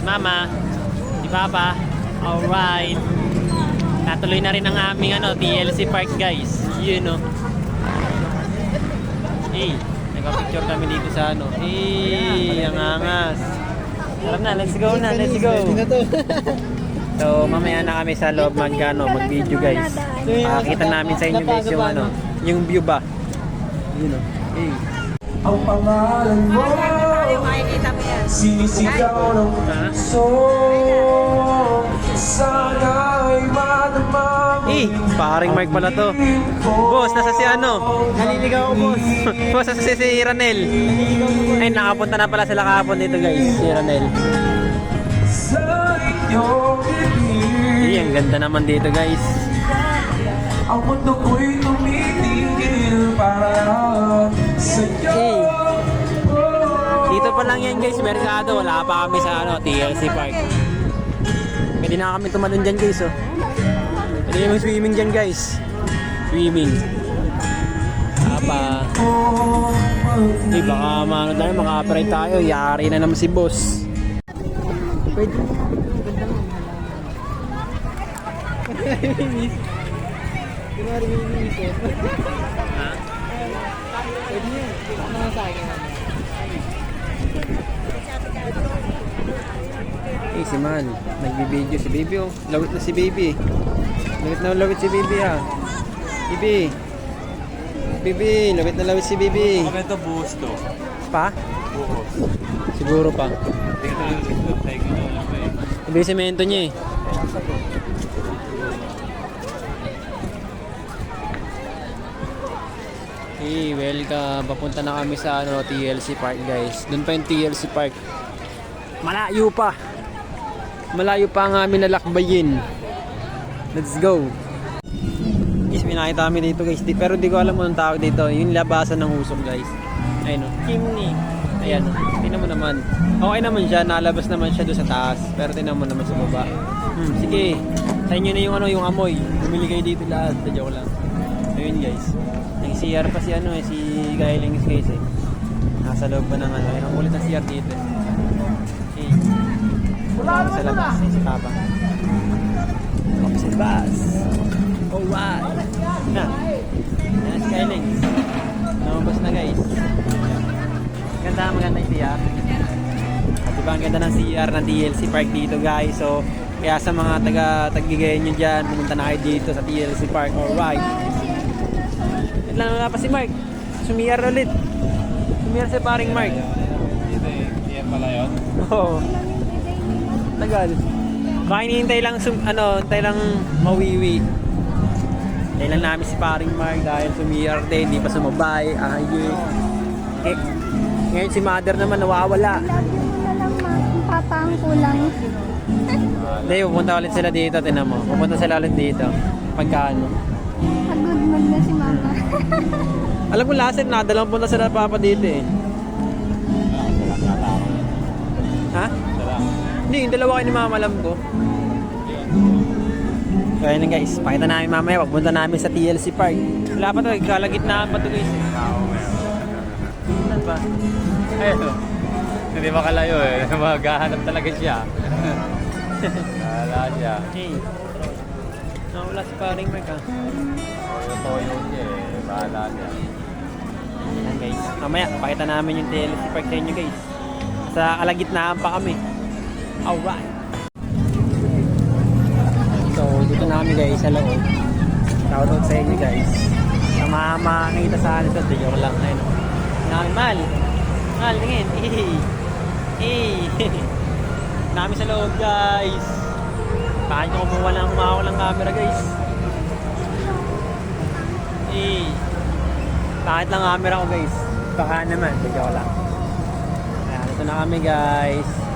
Si Mama. Si Papa. Alright. Natuloy na rin ang aming ano, TLC Park guys. Yun no. Eh, nagpa-picture kami dito sa ano. Eh, ang angas. Tara na, let's go na, let's go. So, mamaya na kami sa loob mag, ano, mag-video guys. Makakita namin sa inyo guys yung ano, yung view ba. Yun o. Eh. Ang pangalan mo makikita mo yan. Sinisigaw ng puso Sana'y madama mo Eh, paring Mark pala to. Boss, nasa si ano? Naliligaw ako, boss. Boss, nasa si, si Ranel. Ay, nakapunta na pala sila kahapon dito guys, si Ranel. Eh, ang ganda naman dito guys. Ang mundo ko'y tumitigil para sa'yo Eh. Pa lang yan guys, Mercado. Wala pa kami sa ano, TLC Park. Pwede na kami tumalon dyan guys, oh. Pwede yung swimming dyan guys. Swimming. Apa. Eh, baka maano tayo, maka-operate tayo. Yari na naman si boss. Pwede. Kunwari may iniisip. Ha? Pwede niya. Ano sa akin? Eh, si Man. Nagbibideo si Baby, oh. Lawit na si Baby. Lawit na lawit si Baby, ah. Baby. Baby, lawit na lawit si Baby. Maganda buhos to. Pa? Buhos. Siguro pa. Yung semento niya eh. Hey, welcome. Papunta na kami sa ano, TLC Park guys. Doon pa yung TLC Park. Malayo pa. Malayo pa ang aming nalakbayin. Let's go. Guys, may kami dito guys. Di, pero di ko alam anong tawag dito. Yung labasan ng usok guys. Ayun o. Chimney. Ayan o. Tingnan mo naman. Okay naman siya. Nalabas naman siya doon sa taas. Pero tingnan mo naman sa baba. Hmm, sige. Sa inyo na yung ano, yung amoy. Bumili kayo dito lahat. Sa joke lang. Ayun guys. Yung CR pa si ano eh, si Gailings guys eh. Nasa loob pa ng ano. Ang ulit ng CR dito. Okay. Sa labas. Si Papa. Ako sa labas. Alright. Na. Yan si Gailings. Namabas na guys. Ganda, maganda yung CR. At diba ang ganda ng CR ng DLC Park dito guys. So, kaya sa mga taga tagigayan nyo dyan, pumunta na kayo dito sa TLC Park. Alright. Wait lang nga pa si Mark. Sumiyar ulit. Sumiyar si paring Mark. Dito eh. Yan pala yun. Oo. Tagal. Baka hinihintay lang, sum, ano, hintay lang mawiwi. Hintay lang namin si paring Mark dahil sumiyar din, hindi pa sumabay. Ayun. Eh, ngayon si mother naman nawawala. Lagi na lang. Hindi, pupunta ulit sila dito, tinan mo. Pupunta sila ulit dito. Pagkaano. Pagod mag na si mama. Alam ko last time, nadalang punta sila papa dito eh. Ha? Hindi, yung dalawa kayo ni mama alam ko. Kaya na guys, pakita namin mamaya, pagpunta namin sa TLC Park. Wala pa to, kalagitnaan pa to guys. Saan ba? Ayun. Hindi makalayo eh. Maghahanap talaga siya. Wala siya. Hey. Nawala si paring Mark ah. Toyo-toyo siya eh. Bahala siya. Ayan guys. Mamaya, pakita namin yung TLC Park sa inyo guys. Sa kalagitnaan pa kami. Alright. So, dito na kami guys sa loob. Shoutout sa inyo guys. Sa mga makakita sa akin sa joke lang. Ayun. Namin, Mal. Mal, tingin. Eh. Namin sa loob guys. Bakit nyo kumuha lang kumakaw ng camera guys. Eh. Bakit lang camera ko guys? Baka naman, bigyan ko lang. Ayan, ito na kami guys.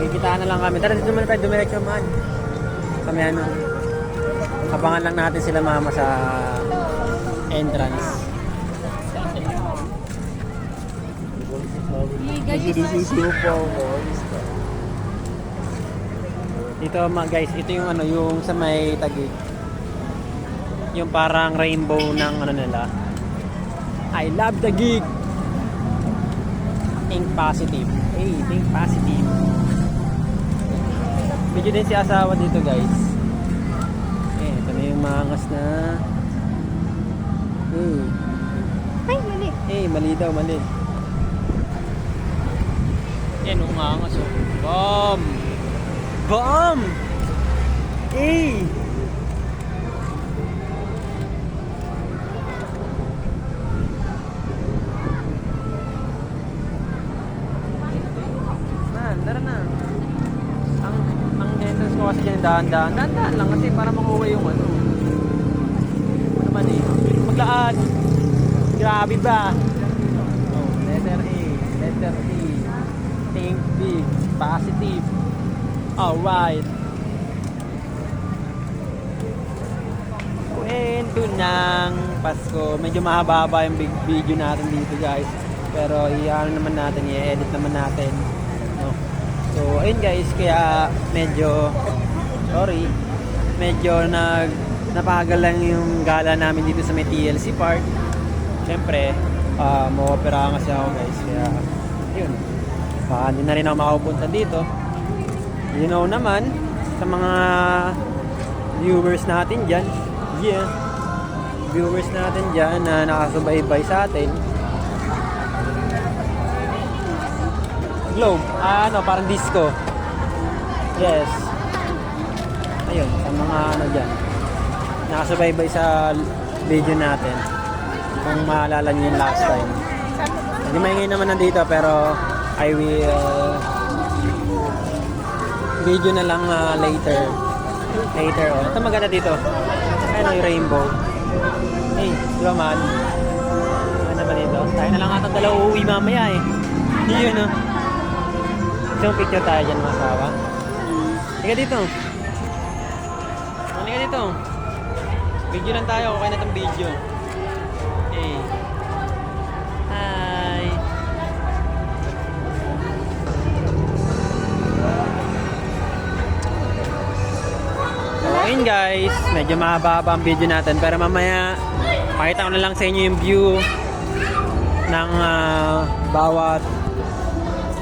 Magkikita na lang kami. Tara, dito naman tayo dumiretso man. Kami ano. Abangan lang natin sila mama sa entrance. Dito mga guys, ito yung ano, yung sa may tagig. Yung parang rainbow ng ano nila. I love the gig. Think positive. Hey, think positive. Medyo din si asawa dito guys. Eh, ito na yung mangas na. Hey, Ay, mali. hey, mali daw, mali. Yan, umangas oh. Bomb! Bomb! Hey! Na, tara na. Ang ang entrance ko kasi dyan dahan-dahan. Dahan-dahan lang kasi para makuha yung ano. Ano naman eh. Maglaan. Grabe ba? Oh, letter A. Letter A. Think big. Positive. Alright. Kwento ng Pasko. Medyo mahaba-haba yung big video natin dito guys. Pero i-ano naman natin, i-edit naman natin. No? So, ayun guys, kaya medyo sorry, medyo nag napagal lang yung gala namin dito sa may TLC Park. Siyempre, uh, mo-opera kasi ako guys, kaya yun. Baka hindi na rin ako makapunta dito. You know naman, sa mga viewers natin dyan, yeah, viewers natin dyan na nakasubaybay sa atin, globe. Ah, ano, parang disco. Yes. Ayun, sa mga ano dyan. Nakasubaybay sa video natin. Kung maalala niyo yung last time. Hindi maingay naman nandito pero I will video na lang ah, later. Later on. Ito maganda dito. Ayun yung rainbow. Hey, di ba man? Ano ba dito? Tayo na lang atang dalawa uuwi mamaya eh. Hindi yun ah. Isang picture tayo dyan mga asawa. Halika dito. Dito. Video lang tayo. Okay na itong video. Hey. Hi. So, ayun guys. Medyo mahaba ang video natin. Pero mamaya, pakita ko na lang sa inyo yung view ng ah, bawat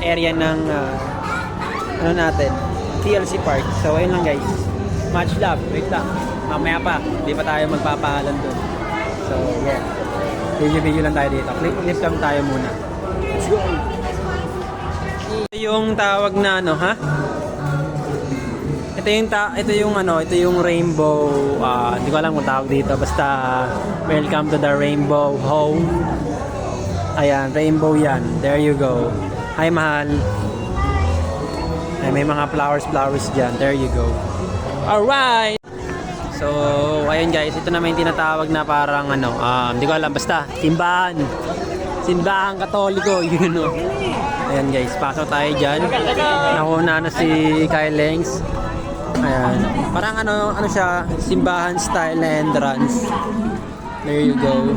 area ng ah, ano natin, TLC Park. So, ayun lang guys. Much love. Wait lang. Mamaya pa. Hindi pa tayo magpapahalan doon. So, yeah. Video-video lang tayo dito. Clip, clip lang tayo muna. Let's go! Yung tawag na ano, ha? Ito yung ta ito yung ano, ito yung rainbow, ah, hindi ko alam kung tawag dito. Basta welcome to the rainbow home. Ayan, rainbow yan. There you go. Hi, mahal. Ay, may mga flowers, flowers dyan. There you go. Alright! So, ayun guys, ito naman yung tinatawag na parang ano, um, ko alam, basta, simbahan. Simbahan katoliko, yun o. Ayan guys, pasok tayo dyan. Nauna na si Kyle Lengs. Ayan. Parang ano, ano siya, simbahan style na entrance. There you go.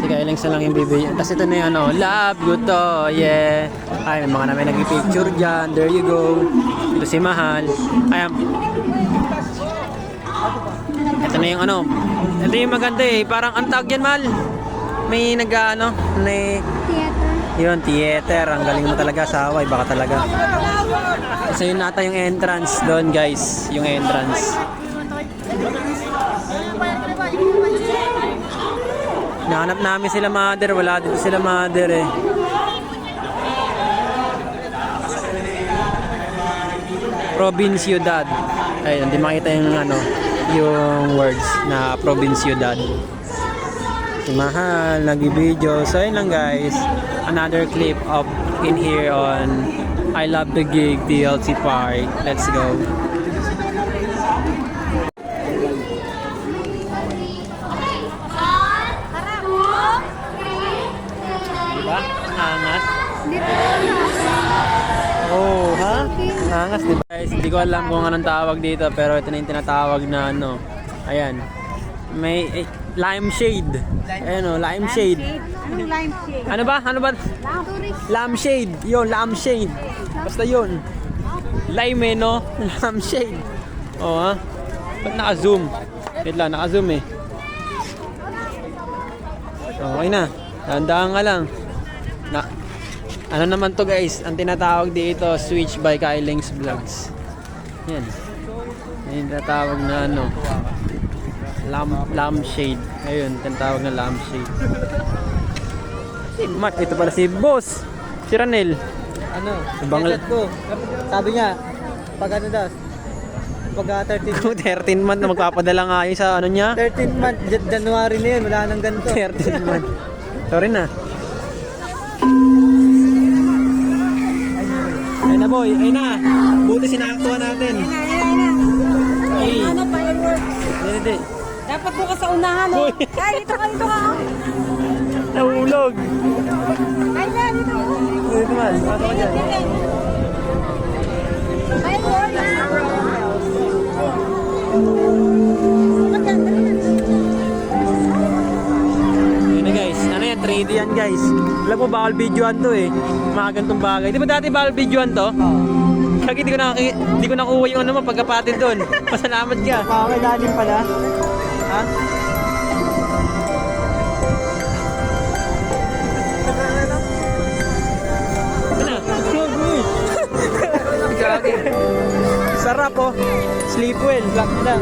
Si Kyle Lengs na lang yung bibigyan. Tapos ito na yung ano, love, good to, yeah. Ay, may mga namin nag-picture dyan. There you go. Ito si Mahal. Ayan, ito na yung ano. Ito yung maganda eh. Parang ang tawag yan, Mal. May nag ano, may Theater. yun, theater. Ang galing mo talaga sa away. Baka talaga. Kasi yun nata yung entrance doon, guys. Yung entrance. Nahanap namin sila mother. Wala dito sila mother eh. Provinciudad. Ayun, hindi makita yung ano, yung words na Provinciudad. Si Mahal, nag-video. So, yun lang guys. Another clip of in here on I Love the Gig DLC Park. Let's go. Diba? Angas. Dito Oh, ha? Angas, di ba? Guys, hindi ko alam kung anong tawag dito, pero ito na yung tinatawag na ano. Ayan. May eh, lime shade. Ayan o, lime shade. Anong lime shade? Ano ba? Ano ba? Tourist. Lampshade. Yun, lampshade. Basta yun. Lime eh, no? Lampshade. Oo, ha? Ba't naka-zoom? Wait lang, naka-zoom eh. Okay na. Dahan-dahan ka lang. Na Ano naman to guys, ang tinatawag dito, switch by Kyling's Vlogs. Yan. Yan tinatawag na ano, lamp, lampshade. Ayun, tinatawag na lampshade. Si Mark, ito pala si Boss. Si Ranel. Ano? Bangla- Headset ko. Sabi niya, pag ano daw, pag ah, 13 13 month na magpapadala nga yun sa ano niya. 13 month, Jan- January na yun, wala nang ganito. 13 month. Sorry na. Boy, ayun na. Buti sinaktuhan natin. Ay, Ano pa hindi, hindi. Dapat bukas sa unahan, oh. Ay, dito ka, dito ka. oh. Nahulog. Ay, na, dito. Dito man, pasok ka dyan. Ay, work. Maganda 3D yan guys. Alam mo, bawal videoan to eh. Mga ganitong bagay. Di ba dati bawal videoan to? Kaya di ko, nakaki, di ko nakuha yung ano mo pagkapatid doon. Pasalamat ka. Ah, may lalim pala. Ha? Sarap oh. Sleep well. Black na.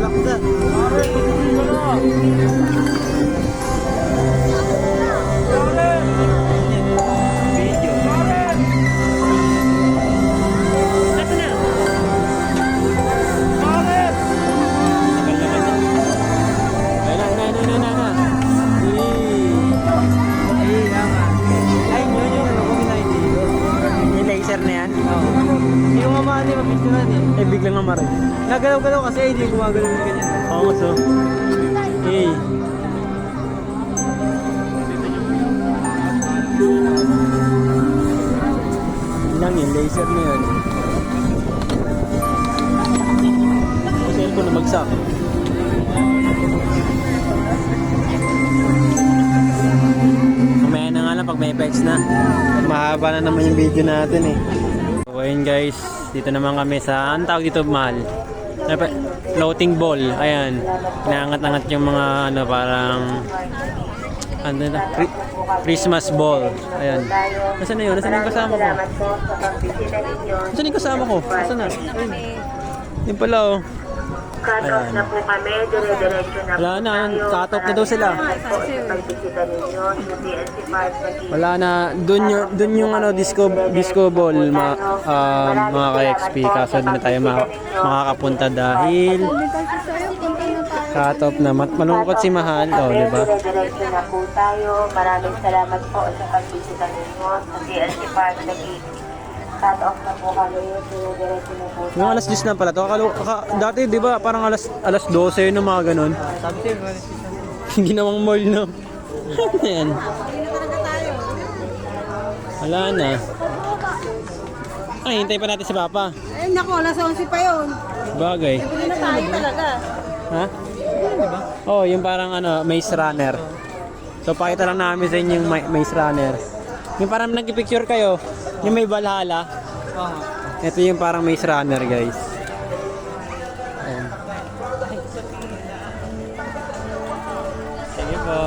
Black na. Video. Hindi mapicturan eh. Eh, biglang namarag. Nagalaw-galaw kasi hindi gumagalaw yung ganyan. Oo, so. Hey. Lang yun, laser na yun. Yung cellphone na bagsak. Mamaya na nga lang pag may effects na. Mahaba na naman yung video natin eh. So ayun guys, dito naman kami sa, ang tawag dito mahal? Floating ball, ayan. Inaangat-angat yung mga ano parang ano na, Chri- Christmas ball. Ayan. Nasaan na yun? Nasaan na yung kasama ko? Nasaan yung kasama ko? Nasaan na? Ayun. Yun pala oh. Cut off na po kami, dire-diretso na Wala po na, tayo. cut off na daw sila. Salamat po sa pagbisita ninyo sa DLC Park Magiging. Wala na, dun yung, dun yung ano, disco, disco ball, ma, ah, mga ka-XP. Kaso di na tayo ma, makakapunta dahil cut off na. Mat- malungkot si Mahal. Oh, di ba? Dire-diretso na po tayo. Maraming salamat po sa pagbisita ninyo sa DLC Park Magiging. Cut off na po kami, dire-diretso na po Yung alas 10 na pala to. Akala, aka, dati di ba parang alas alas 12 yun mga ganun. Sabi sa'yo, wala siya. Ginawang mall no. Ayan. Wala na. Ay, hintay pa natin si Papa. Ay, naku, alas 11 pa yun. Bagay. Hindi na tayo talaga. Ha? Oh, yung parang ano, maze runner. So pakita lang namin sa inyo yung ma- maze runner. Yung parang nagpicture kayo, yung may Valhalla. Oo. Ito yung parang maze runner, guys. Ayan. Sige po.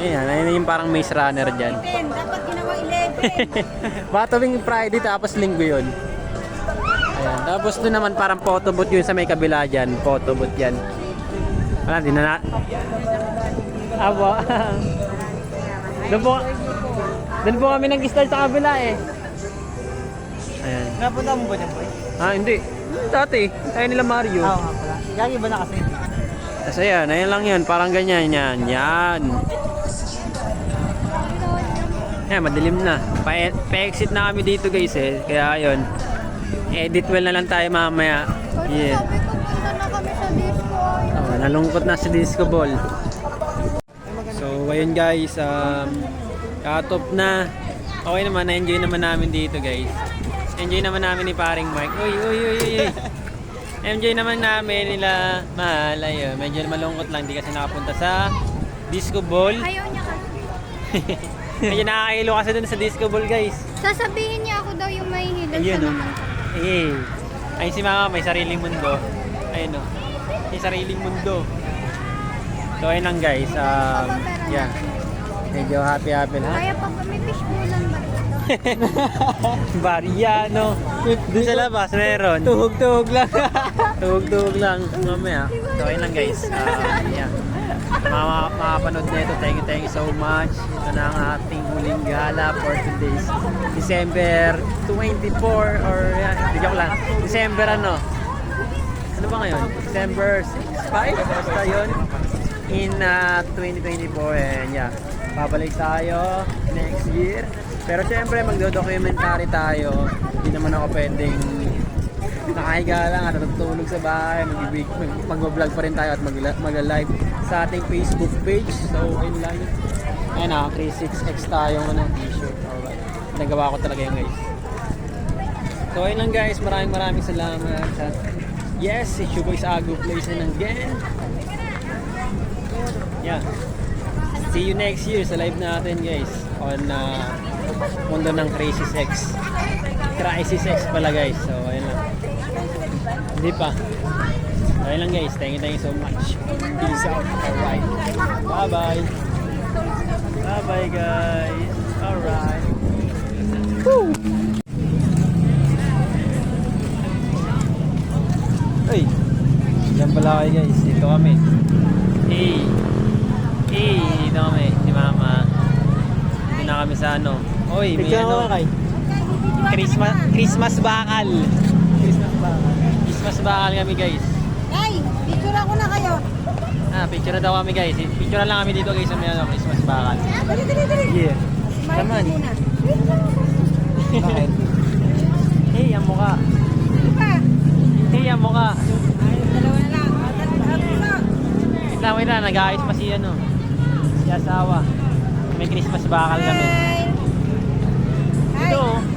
Ayan, ayan yung parang maze runner dyan. 10, dapat ginawa 11. Baka tuwing Friday tapos linggo yun. Ayan. Tapos doon naman parang photo booth yun sa may kabila dyan. Photo booth yan. Wala, di na na... Abo. doon po... Doon po kami nag-start sa kabila eh. Ayan. Napunta mo ba dyan, boy? Ah, hindi. Dati, tayo nila Mario. Oo nga pala. Gagi ba na kasi? Kasi yan, ayun lang yan. Parang ganyan yan. Yan. Yan, madilim na. Pa- Pa-exit na kami dito guys eh. Kaya ayun. Edit well na lang tayo mamaya. Kasi Yeah. sabi ko, punta na kami sa disco. Oh, nalungkot na si Disco Ball. So, ayun guys, um, cut off na. Okay naman, na-enjoy naman namin dito guys. Enjoy naman namin ni paring Mark. Uy, uy, uy, uy. Enjoy naman namin nila mahal. Ayun, medyo malungkot lang. Di kasi nakapunta sa Disco Ball. Ayaw niya kasi. medyo nakakailo kasi dun sa Disco Ball guys. Sasabihin niya ako daw yung may hilan sa Ayun, oh. naman. Eh, ayun si mama, may sariling mundo. Ayun o. May sariling mundo. So, ayun lang guys. Um, yeah. Medyo happy-happy ha? Kaya pa ba may fishbowlan ba? Bariano. Doon sa labas, meron. Tuhog-tuhog lang. Tuhog-tuhog lang. Mamaya. So, ayun lang guys. Ah, yeah. Mga makapanood na ito, thank you, thank you so much. Ito na ang ating huling gala for today's December 24 or, yeah, hindi joke lang. December ano? Ano ba ngayon? December 6, 5? Basta yun. In ah, 2024 and yeah, babalik tayo next year. Pero syempre magdo-documentary tayo. Hindi naman ako pwedeng nakahiga lang at natutulog sa bahay. Mag- mag- mag-vlog pa rin tayo at mag- mag-live sa ating Facebook page. So, ayun lang. Ayan ah, 36X tayong ano, t-shirt. Alright. Nagawa ko talaga yun guys. So, ayun lang guys. Maraming maraming salamat. Sa yes, it's your boys Ago Place and again. Yeah. See you next year sa live natin guys on uh, mundo ng Crazy Sex. Crisis Sex pala guys. So ayun lang. Hindi pa. Ayun lang guys. Thank you, thank you so much. Peace out. Alright. Bye bye. Bye bye guys. Alright. Uy. Diyan pala kayo guys. Dito kami. Hey. Hey, dito kami. Si Mama. Dito na kami sa ano. Oy, may Picture ano. kay. Christmas Christmas bakal. Christmas bakal. Christmas bakal kami guys. Ay, picture ako na kayo. Ah, picture na daw kami guys. Picture lang kami dito guys sa may ano, Christmas bakal. Dali, dali, dali. Yeah. Naman. hey, ang mukha. Pa? Hey, ang mukha. Ay, dalawa na lang. Wait lang, wait lang. Nag-aayos pa si ano si asawa. May Christmas bakal kami. Hi. Ito, oh.